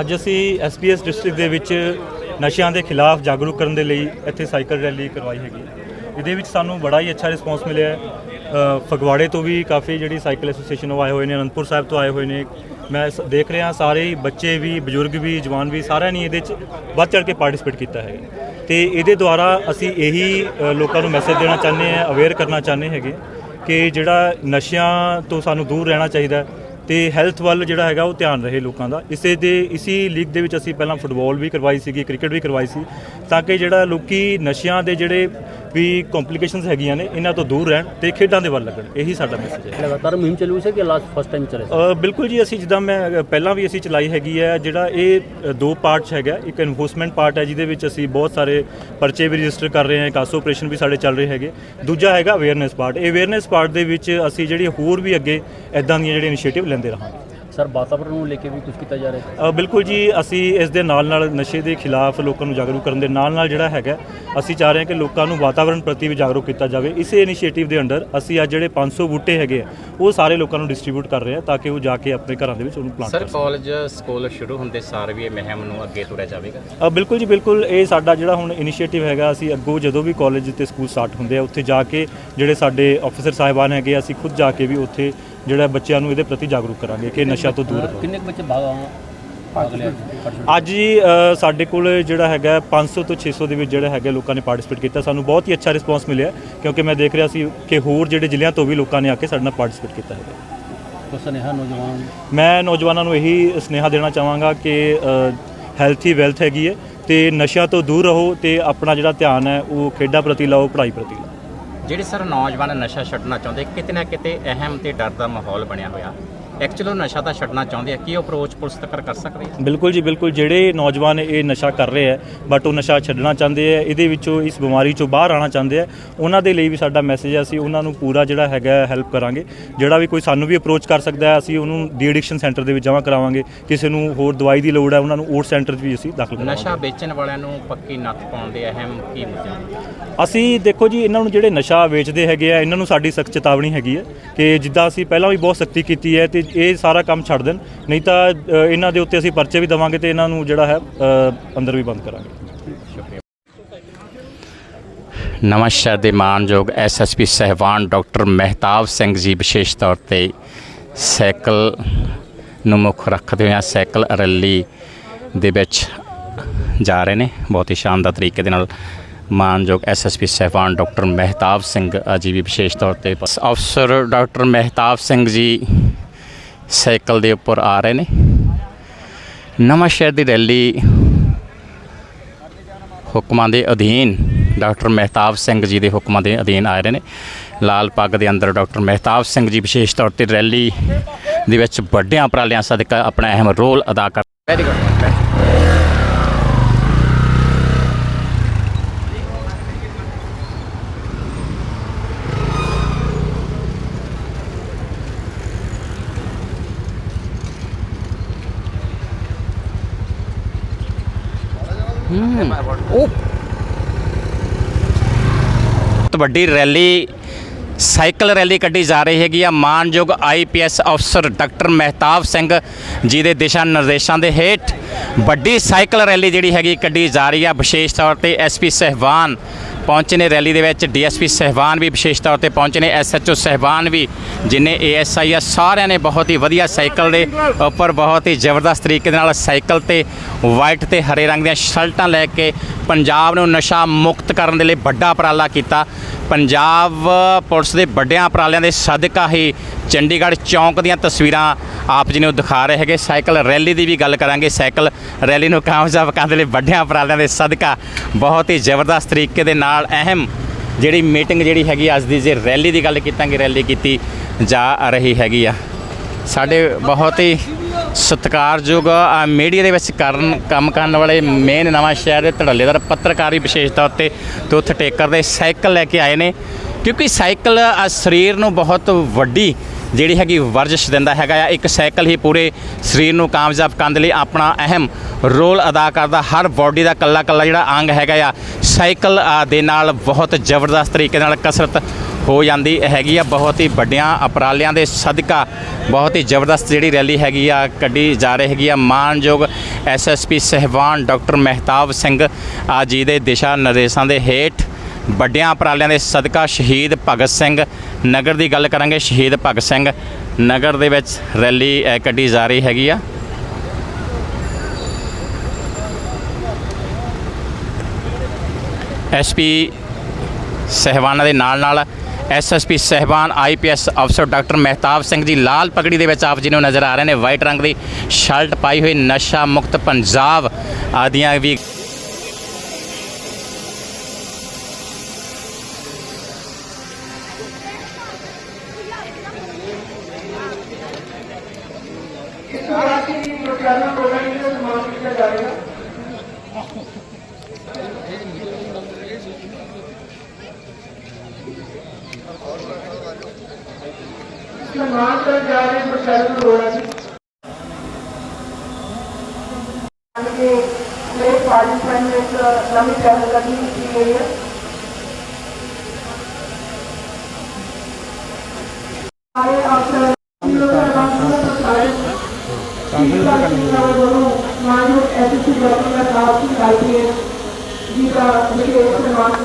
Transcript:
ਅੱਜ ਅਸੀਂ SPS district ਦੇ ਵਿੱਚ ਨਸ਼ਿਆਂ ਦੇ ਖਿਲਾਫ ਜਾਗਰੂਕ ਕਰਨ ਦੇ ਲਈ ਇੱਥੇ ਸਾਈਕਲ ਰੈਲੀ ਕਰਵਾਈ ਹੈਗੀ। ਇਹਦੇ ਵਿੱਚ ਸਾਨੂੰ ਬੜਾ ਹੀ ਅੱਛਾ ਰਿਸਪੌਂਸ ਮਿਲਿਆ ਹੈ। ਫਗਵਾੜੇ ਤੋਂ ਵੀ ਕਾਫੀ ਜਿਹੜੀ ਸਾਈਕਲ ਐਸੋਸੀਏਸ਼ਨ ਉਹ ਆਏ ਹੋਏ ਨੇ, ਅਨੰਦਪੁਰ ਸਾਹਿਬ ਤੋਂ ਆਏ ਹੋਏ ਨੇ। ਮੈਂ ਦੇਖ ਰਿਹਾ ਸਾਰੇ ਹੀ ਬੱਚੇ ਵੀ, ਬਜ਼ੁਰਗ ਵੀ, ਜਵਾਨ ਵੀ ਸਾਰਿਆਂ ਨੇ ਇਹਦੇ 'ਚ ਵੱਧ ਚੜ੍ਹ ਕੇ ਪਾਰਟਿਸਿਪੇਟ ਕੀਤਾ ਹੈ ਤੇ ਇਹਦੇ ਦੁਆਰਾ ਅਸੀਂ ਇਹੀ ਲੋਕਾਂ ਨੂੰ ਮੈਸੇਜ ਦੇਣਾ ਚਾਹੁੰਦੇ ਹਾਂ ਅਵੇਅਰ ਕਰਨਾ ਚਾਹੁੰਦੇ ਹੈਗੇ ਕਿ ਜਿਹੜਾ ਨਸ਼ਿਆਂ ਤੋਂ ਸਾਨੂੰ ਦੂਰ ਰਹਿਣਾ ਚਾਹੀਦਾ ਹੈ ਤੇ ਹੈਲਥ ਵੱਲ ਜਿਹੜਾ ਹੈਗਾ ਉਹ ਧਿਆਨ ਰਹੇ ਲੋਕਾਂ ਦਾ। ਇਸੇ ਦੇ, ਇਸੀ ਲੀਗ ਦੇ ਵਿੱਚ ਅਸੀਂ ਪਹਿਲਾਂ ਫੁੱਟਬਾਲ ਵੀ ਕਰਵਾਈ ਸੀਗੀ ਕ੍ਰਿਕਟ ਵੀ ਕਰਵਾਈ ਸੀ, ਤਾਂ ਕਿ ਜਿਹੜਾ ਲੋਕੀ ਨਸ਼ਿਆਂ ਦੇ ਜਿਹੜੇ ਵੀ ਕੰਪਲਿਕੇਸ਼ਨਸ ਹੈਗੀਆਂ ਨੇ ਇਹਨਾਂ ਤੋਂ ਦੂਰ ਰਹਿਣ ਤੇ ਖੇਡਾਂ ਦੇ ਵੱਲ ਲੱਗਣ ਇਹੀ ਸਾਡਾ ਮੈਸੇਜ ਹੈ। ਲਗਾਤਾਰ ਮੁਹਿੰਮ ਚੱਲੂ ਸੀ ਕਿ ਲਾਸਟ ਫਸਟ ਟਾਈਮ ਚੱਲੇ ਬਿਲਕੁਲ ਜੀ ਅਸੀਂ ਜਿੱਦਾਂ ਮੈਂ ਪਹਿਲਾਂ ਵੀ ਅਸੀਂ ਚਲਾਈ ਹੈਗੀ ਹੈ ਜਿਹੜਾ ਇਹ ਦੋ ਪਾਰਟਸ ਹੈਗਾ ਇੱਕ ਐਨਫੋਰਸਮੈਂਟ ਪਾਰਟ ਹੈ ਜਿਹਦੇ ਵਿੱਚ ਅਸੀਂ ਬਹੁਤ ਸਾਰੇ ਪਰਚੇ ਵੀ ਰਜਿਸਟਰ ਕਰ ਰਹੇ ਹਾਂ ਕਾਸੋ ਆਪਰੇਸ਼ਨ ਵੀ ਸਾਡੇ ਚੱਲ ਰਹੇ ਹੈਗੇ। ਦੂਜਾ ਹੈਗਾ ਅਵੇਅਰਨੈਸ ਪਾਰਟ ਇਹ ਅਵੇਅਰਨੈਸ ਪਾਰਟ ਦੇ ਵਿੱਚ ਅਸੀਂ ਜਿਹੜੀ ਹੋਰ ਵੀ ਅੱਗੇ ਐਦਾਂ ਦੀਆਂ ਜਿਹੜੇ ਇਨੀਸ਼ੀਏਟਿਵ ਲੈਂਦੇ ਰਹਾਂਗੇ। ਸਰ ਵਾਤਾਵਰਣ ਨੂੰ ਲੈ ਕੇ ਵੀ ਕੁਝ ਕੀਤਾ ਜਾ ਰਿਹਾ ਹੈ? ਬਿਲਕੁਲ ਜੀ ਅਸੀਂ ਇਸ ਦੇ ਨਾਲ ਨਾਲ ਨਸ਼ੇ ਦੇ ਖਿਲਾਫ ਲੋਕਾਂ ਨੂੰ ਜਾਗਰੂਕ ਕਰਨ ਦੇ ਨਾਲ ਨਾਲ ਜਿਹੜਾ ਹੈਗਾ ਅਸੀਂ ਚਾਹ ਰਹੇ ਹਾਂ ਕਿ ਲੋਕਾਂ ਨੂੰ ਵਾਤਾਵਰਣ ਪ੍ਰਤੀ ਵੀ ਜਾਗਰੂਕ ਕੀਤਾ ਜਾਵੇ। ਇਸੇ ਇਨੀਸ਼ੀਏਟਿਵ ਦੇ ਅੰਡਰ ਅਸੀਂ ਅੱਜ ਜਿਹੜੇ 500 ਬੂਟੇ ਹੈਗੇ ਆ ਉਹ ਸਾਰੇ ਲੋਕਾਂ ਨੂੰ ਡਿਸਟ੍ਰੀਬਿਊਟ ਕਰ ਰਹੇ ਹਾਂ ਤਾਂ ਕਿ ਉਹ ਜਾ ਕੇ ਆਪਣੇ ਘਰਾਂ ਦੇ ਵਿੱਚ ਉਹਨੂੰ ਪਲਾਂਟ ਸਰ ਕਰ ਸਕਣ। ਕਾਲਜ ਸਕੂਲ ਸ਼ੁਰੂ ਹੁੰਦੇ ਸਾਰ ਵੀ ਇਹ ਮੁਹਿੰਮ ਨੂੰ ਅੱਗੇ ਤੁਰਿਆ ਜਾਵੇਗਾ? ਬਿਲਕੁਲ ਜੀ ਬਿਲਕੁਲ ਇਹ ਸਾਡਾ ਜਿਹੜਾ ਹੁਣ ਇਨੀਸ਼ੀਏਟਿਵ ਹੈਗਾ ਅਸੀਂ ਅੱਗੋਂ ਜਦੋਂ ਵੀ ਕਾਲਜ ਤੇ ਸਕੂਲ ਸਟਾਰਟ ਹੁੰਦੇ ਆ ਉੱਥੇ ਜਾ ਕੇ ਜਿਹੜੇ ਸਾਡੇ ਆਫੀਸਰ ਸਾਹਿਬਾਨ ਹੈਗੇ ਅਸੀਂ ਖੁਦ ਜਾ ਕੇ ਵੀ ਉੱਥੇ ਜਿਹੜਾ ਬੱਚਿਆਂ ਨੂੰ ਇਹਦੇ ਪ੍ਰਤੀ ਜਾਗਰੂਕ ਕਰਾਂਗੇ ਕਿ ਨਸ਼ਾ ਤੋਂ ਦੂਰ ਰਹੋ। ਕਿੰਨੇ ਕੁ ਬੱਚੇ ਭਾਗ ਭਾਗ ਲਿਆ ਅੱਜ ਜੀ ਅ, ਸਾਡੇ ਕੋਲ ਜਿਹੜਾ ਹੈਗਾ 500 ਤੋਂ 600 ਦੇ ਵਿੱਚ ਜਿਹੜਾ ਹੈਗਾ ਲੋਕਾਂ ਨੇ ਪਾਰਟਿਸਿਪੇਟ ਕੀਤਾ। ਸਾਨੂੰ ਬਹੁਤ ਹੀ ਅੱਛਾ ਰਿਸਪੌਂਸ ਮਿਲਿਆ ਕਿਉਂਕਿ ਮੈਂ ਦੇਖ ਰਿਹਾ ਸੀ ਕਿ ਹੋਰ ਜਿਹੜੇ ਜ਼ਿਲ੍ਹਿਆਂ ਤੋਂ ਵੀ ਲੋਕਾਂ ਨੇ ਆ ਕੇ ਸਾਡੇ ਨਾਲ ਪਾਰਟਿਸਿਪੇਟ ਕੀਤਾ ਹੈਗਾ। ਸੁਨੇਹਾ ਨੌਜਵਾਨ? ਮੈਂ ਨੌਜਵਾਨਾਂ ਨੂੰ ਇਹੀ ਸੁਨੇਹਾ ਦੇਣਾ ਚਾਹਾਂਗਾ ਕਿ ਹੈਲਥੀ ਵੈਲਥ ਹੈਗੀ ਹੈ ਤੇ ਨਸ਼ਿਆਂ ਤੋਂ ਦੂਰ ਰਹੋ ਤੇ ਆਪਣਾ ਜਿਹੜਾ ਧਿਆਨ ਹੈ ਉਹ ਖੇਡਾਂ ਪ੍ਰਤੀ ਲਾਓ ਪੜ੍ਹਾਈ ਪ੍ਰਤੀ ਲਾਓ। ਜਿਹੜੇ ਸਰ ਨੌਜਵਾਨ ਨਸ਼ਾ ਛੱਡਣਾ ਚਾਹੁੰਦੇ, ਕਿਤੇ ਨਾ ਕਿਤੇ ਅਹਿਮ ਤੇ ਡਰ ਦਾ ਮਾਹੌਲ ਬਣਿਆ ਹੋਇਆ। ਐਕਚੁਅਲੀ ਨਸ਼ਾ ਤਾਂ ਛੱਡਣਾ ਚਾਹੁੰਦੇ ਆ। ਕੀ ਉਹ ਅਪਰੋਚ ਪੁਲਿਸ ਤੱਕ ਕਰ ਸਕਦੇ ਆ? ਬਿਲਕੁਲ ਜੀ ਬਿਲਕੁਲ। ਜਿਹੜੇ ਨੌਜਵਾਨ ਇਹ ਨਸ਼ਾ ਕਰ ਰਹੇ ਆ ਬਟ ਉਹ ਨਸ਼ਾ ਛੱਡਣਾ ਚਾਹੁੰਦੇ ਆ ਇਹਦੇ ਵਿੱਚੋਂ ਇਸ ਬਿਮਾਰੀ ਚੋਂ ਬਾਹਰ ਆਉਣਾ ਚਾਹੁੰਦੇ ਆ ਉਹਨਾਂ ਦੇ ਲਈ ਵੀ ਸਾਡਾ ਮੈਸੇਜ ਹੈ ਅਸੀਂ ਉਹਨਾਂ ਨੂੰ ਪੂਰਾ ਜਿਹੜਾ ਹੈਗਾ ਹੈਲਪ ਕਰਾਂਗੇ। ਜਿਹੜਾ ਵੀ ਕੋਈ ਸਾਨੂੰ ਵੀ ਅਪਰੋਚ ਕਰ ਸਕਦਾ ਹੈ ਅਸੀਂ ਉਹਨੂੰ ਡੀ ਐਡਿਕਸ਼ਨ ਸੈਂਟਰ ਦੇ ਵਿੱਚ ਜਮ੍ਹਾਂ ਕਰਾਵਾਂਗੇ। ਕਿਸੇ ਨੂੰ ਹੋਰ ਦਵਾਈ ਦੀ ਲੋੜ ਹੈ ਉਹਨਾਂ ਨੂੰ ਓਟ ਸੈਂਟਰ 'ਚ ਵੀ ਅਸੀਂ ਦਾਖਲ ਕਰਾਵਾਂਗੇ। ਨਸ਼ਾ ਵੇਚਣ ਵਾਲਿਆਂ ਨੂੰ ਪੱਕੀ ਨੱਥ ਪਾਉਣ ਦੇ ਅਹਿਮ ਕੀ ਮੁੱਦੇ ਅਸੀਂ ਦੇਖੋ ਜੀ ਇਹਨਾਂ ਨੂੰ ਜਿਹੜੇ ਨਸ਼ਾ ਵੇਚਦੇ ਹੈਗੇ ਆ ਇਹਨਾਂ ਨੂੰ ਸਾਡੀ ਸਖਤ ਚੇਤਾਵਨੀ ਹੈਗੀ ਹੈ ਕਿ ਜਿੱਦਾਂ ਅਸੀਂ ਪਹਿਲਾਂ ਵੀ ਬਹੁਤ ਸਖਤੀ ਕੀਤੀ ਹੈ ਤੇ ਇਹ ਸਾਰਾ ਕੰਮ ਛੱਡ ਦੇਣ। ਨਹੀਂ ਤਾਂ ਇਹਨਾਂ ਦੇ ਉੱਤੇ ਅਸੀਂ ਪਰਚੇ ਵੀ ਦੇਵਾਂਗੇ ਤੇ ਇਹਨਾਂ ਨੂੰ ਜਿਹੜਾ ਹੈ ਅੰਦਰ ਵੀ ਬੰਦ ਕਰਾਂਗੇ। ਸ਼ੁਕਰੀਆ ਨਵਾਂ ਸ਼ਹਿਰ ਦੇ ਮਾਨਯੋਗ ਐਸਐਸਪੀ ਸਹਿਬਾਨ ਡਾਕਟਰ ਮਹਿਤਾਬ ਸਿੰਘ ਜੀ ਵਿਸ਼ੇਸ਼ ਤੌਰ ਤੇ ਸਾਈਕਲ ਨੂੰ ਮੁੱਖ ਰੱਖਦੇ ਹੋਇਆ ਸਾਈਕਲ ਰੈਲੀ ਦੇ ਵਿੱਚ ਜਾ ਰਹੇ ਨੇ। ਬਹੁਤ ਹੀ ਸ਼ਾਨਦਾਰ ਤਰੀਕੇ ਦੇ ਨਾਲ ਮਾਨਯੋਗ ਐਸਐਸਪੀ ਸਹਿਬਾਨ ਡਾਕਟਰ ਮਹਿਤਾਬ ਸਿੰਘ ਅ, ਵੀ ਵਿਸ਼ੇਸ਼ ਤੌਰ ਤੇ ਅਫਸਰ ਡਾਕਟਰ ਮਹਿਤਾਬ ਸਿੰਘ ਜੀ ਸਾਈਕਲ ਦੇ ਉੱਪਰ ਆ ਰਹੇ ਨੇ। ਨਵਾਂ ਸ਼ਹਿਰ ਦੀ ਰੈਲੀ ਹੁਕਮਾਂ ਦੇ ਅਧੀਨ ਡਾਕਟਰ ਮਹਿਤਾਬ ਸਿੰਘ ਜੀ ਦੇ ਹੁਕਮਾਂ ਦੇ ਅਧੀਨ ਆ ਰਹੇ ਨੇ। ਲਾਲ ਪੱਗ ਦੇ ਅੰਦਰ ਡਾਕਟਰ ਮਹਿਤਾਬ ਸਿੰਘ ਜੀ ਵਿਸ਼ੇਸ਼ ਤੌਰ ਤੇ ਰੈਲੀ ਦੇ ਵਿੱਚ ਵੱਡਿਆਂ ਉਪਰਾਲਿਆਂ ਸਦਕਾ ਆਪਣਾ ਅਹਿਮ ਰੋਲ ਅਦਾ ਕਰ ਵੈਰੀ ਗੁੱਡ ਬਹੁਤ ਵੱਡੀ ਰੈਲੀ ਸਾਈਕਲ ਰੈਲੀ ਕੱਢੀ ਜਾ ਰਹੀ ਹੈਗੀ ਆ। ਮਾਨਯੋਗ ਆਈਪੀਐਸ ਅਫਸਰ ਡਾਕਟਰ ਮਹਿਤਾਬ ਸਿੰਘ ਜੀ ਦੇ ਦਿਸ਼ਾ ਨਿਰਦੇਸ਼ਾਂ ਦੇ ਹੇਠ ਵੱਡੀ ਸਾਈਕਲ ਰੈਲੀ ਜਿਹੜੀ ਹੈਗੀ ਕੱਢੀ ਜਾ ਰਹੀ ਆ। ਵਿਸ਼ੇਸ਼ ਤੌਰ ਤੇ ਐਸਪੀ ਸਹਿਬਾਨ ਪਹੁੰਚੇ ਨੇ ਰੈਲੀ ਦੇ ਵਿੱਚ। ਡੀਐਸਪੀ ਸਹਿਬਾਨ ਵੀ ਵਿਸ਼ੇਸ਼ ਤੌਰ ਤੇ ਪਹੁੰਚੇ ਨੇ। ਐਸਐਚਓ ਸਹਿਬਾਨ ਵੀ ਜਿਨੇ ਏਐਸਆਈ ਆ, ਸਾਰਿਆਂ ਨੇ ਬਹੁਤ ਹੀ ਵਧੀਆ ਸਾਈਕਲ ਦੇ ਉੱਪਰ ਬਹੁਤ ਹੀ ਜ਼ਬਰਦਸਤ ਤਰੀਕੇ ਦੇ ਨਾਲ ਸਾਈਕਲ ਤੇ ਵਾਈਟ ਤੇ ਹਰੇ ਰੰਗ ਦੀਆਂ ਸ਼ਰਟਾਂ ਲੈ ਕੇ ਪੰਜਾਬ ਨੂੰ ਨਸ਼ਾ ਮੁਕਤ ਕਰਨ ਦੇ ਲਈ ਵੱਡਾ ਉਪਰਾਲਾ ਕੀਤਾ। ਪੰਜਾਬ ਪੁਲਿਸ ਦੇ ਵੱਡਿਆਂ ਉਪਰਾਲਿਆਂ ਦੇ ਸਦਕਾ ਹੀ ਚੰਡੀਗੜ੍ਹ ਚੌਂਕ ਦੀਆਂ ਤਸਵੀਰਾਂ ਆਪ ਜੀ ਨੂੰ ਦਿਖਾ ਰਹੇ ਹੈਗੇ। ਸਾਈਕਲ ਰੈਲੀ ਦੀ ਵੀ ਗੱਲ ਕਰਾਂਗੇ। ਸਾਈਕਲ ਰੈਲੀ ਨੂੰ ਕਾਮਯਾਬ ਕਰਨ ਦੇ ਲਈ ਵੱਡਿਆਂ ਉਪਰਾਲਿਆਂ ਦੇ ਸਦਕਾ ਬਹੁਤ ਹੀ ਜ਼ਬਰਦਸਤ ਤਰੀਕੇ ਦੇ ਨਾਲ ਅਹਿਮ ਜਿਹੜੀ ਮੀਟਿੰਗ ਜਿਹੜੀ ਹੈਗੀ ਅੱਜ ਦੀ ਜੇ ਰੈਲੀ ਦੀ ਗੱਲ ਕੀਤਾਂਗੇ ਰੈਲੀ ਕੀਤੀ ਜਾ ਰਹੀ ਹੈਗੀ ਆ। ਸਾਡੇ ਬਹੁਤ ਹੀ ਸਤਿਕਾਰਯੋਗ ਮੀਡੀਆ ਦੇ ਵਿੱਚ ਕਰਨ, ਕੰਮ ਕਰਨ ਵਾਲੇ ਮੇਨ ਨਵਾਂ ਸ਼ਹਿਰ ਦੇ ਧੜੱਲੇਦਾਰ ਪੱਤਰਕਾਰੀ ਵਿਸ਼ੇਸ਼ ਤੌਰ ਤੇ ਤੁੱਥ ਟੇਕਰ ਦੇ ਸਾਈਕਲ ਲੈ ਕੇ ਆਏ ਨੇ। ਕਿਉਂਕਿ ਸਾਈਕਲ ਸਰੀਰ ਨੂੰ ਬਹੁਤ ਵੱਡੀ ਜਿਹੜੀ ਹੈਗੀ ਵਰਜਿਸ਼ ਦਿੰਦਾ ਹੈਗਾ ਆ। ਇੱਕ ਸਾਈਕਲ ਹੀ ਪੂਰੇ ਸਰੀਰ ਨੂੰ ਕਾਮਯਾਬ ਕਰਨ ਦੇ ਲਈ ਆਪਣਾ ਅਹਿਮ ਰੋਲ ਅਦਾ ਕਰਦਾ। ਹਰ ਬਾਡੀ ਦਾ ਕੱਲਾ ਕੱਲਾ ਜਿਹੜਾ ਅੰਗ ਹੈਗਾ ਆ, ਸਾਈਕਲ ਦੇ ਨਾਲ ਬਹੁਤ ਜ਼ਬਰਦਸਤ ਤਰੀਕੇ ਨਾਲ ਕਸਰਤ ਹੋ ਜਾਂਦੀ ਹੈਗੀ ਆ। ਬਹੁਤ ਹੀ ਵੱਡਿਆਂ ਅਪਰਾਲਿਆਂ ਦੇ ਸਦਕਾ ਬਹੁਤ ਹੀ ਜ਼ਬਰਦਸਤ ਜਿਹੜੀ ਰੈਲੀ ਹੈਗੀ ਆ, ਕੱਢੀ ਜਾ ਰਹੀ ਹੈਗੀ ਆ। ਮਾਨਯੋਗ ਐਸਐਸਪੀ ਸਹਿਬਾਨ ਡਾਕਟਰ ਮਹਿਤਾਬ ਸਿੰਘ ਆ ਜੀ ਦੇ ਦਿਸ਼ਾ ਨਿਰਦੇਸ਼ਾਂ ਦੇ ਹੇਠ ਵੱਡਿਆਂ ਉਪਰਾਲਿਆਂ ਦੇ ਸਦਕਾ ਸ਼ਹੀਦ ਭਗਤ ਸਿੰਘ। ਨਗਰ ਦੀ ਗੱਲ ਕਰਾਂਗੇ, ਸ਼ਹੀਦ ਭਗਤ ਸਿੰਘ ਨਗਰ ਦੇ ਵਿੱਚ ਰੈਲੀ ਕੱਢੀ ਜਾ ਰਹੀ ਹੈਗੀ ਆ। ਐਸਪੀ ਸਹਿਬਾਨਾਂ ਦੇ ਨਾਲ ਨਾਲ ਐਸਐਸਪੀ ਸਹਿਬਾਨ ਆਈਪੀਐਸ ਅਫਸਰ ਡਾਕਟਰ ਮਹਿਤਾਬ ਸਿੰਘ ਜੀ ਲਾਲ ਪਗੜੀ ਦੇ ਵਿੱਚ ਆਪ ਜੀ ਨੂੰ ਨਜ਼ਰ ਆ ਰਹੇ ਨੇ। ਵਾਈਟ ਰੰਗ ਦੀ ਸ਼ਰਟ ਪਾਈ ਹੋਈ ਨਸ਼ਾ ਮੁਕਤ ਪੰਜਾਬ ਆਦੀਆਂ ਵੀ ਸਨਮਾਨ ਕਰਨ ਜਾ ਰਹੇ ਪ੍ਰਸ਼ਾਸਨ ਅਰੋੜਾ ਜੀ ਕਿ ਮੇਰੇ ਪਾਰਟਿਸਪੈਂਟ ਵਿੱਚ ਨਵੀਂ ਚੈਨਲ ਕਦੀ ਕੀਤੀ ਗਈ ਹੈ ਸਾਰੇ ਅਫਸਰ ਲੋਕਾਂ ਦਾ ਬਹੁਤ ਸਾਰੇ ਮਾਨਵ ਐਸਐਸਸੀ ਡਾਕਟਰ ਦਾ ਸਾਹਿਬ ਦੀ ਆਈਪੀਐਸ ਜੀ ਦਾ ਵਿਸ਼ੇਸ਼ ਸਨਮਾਨ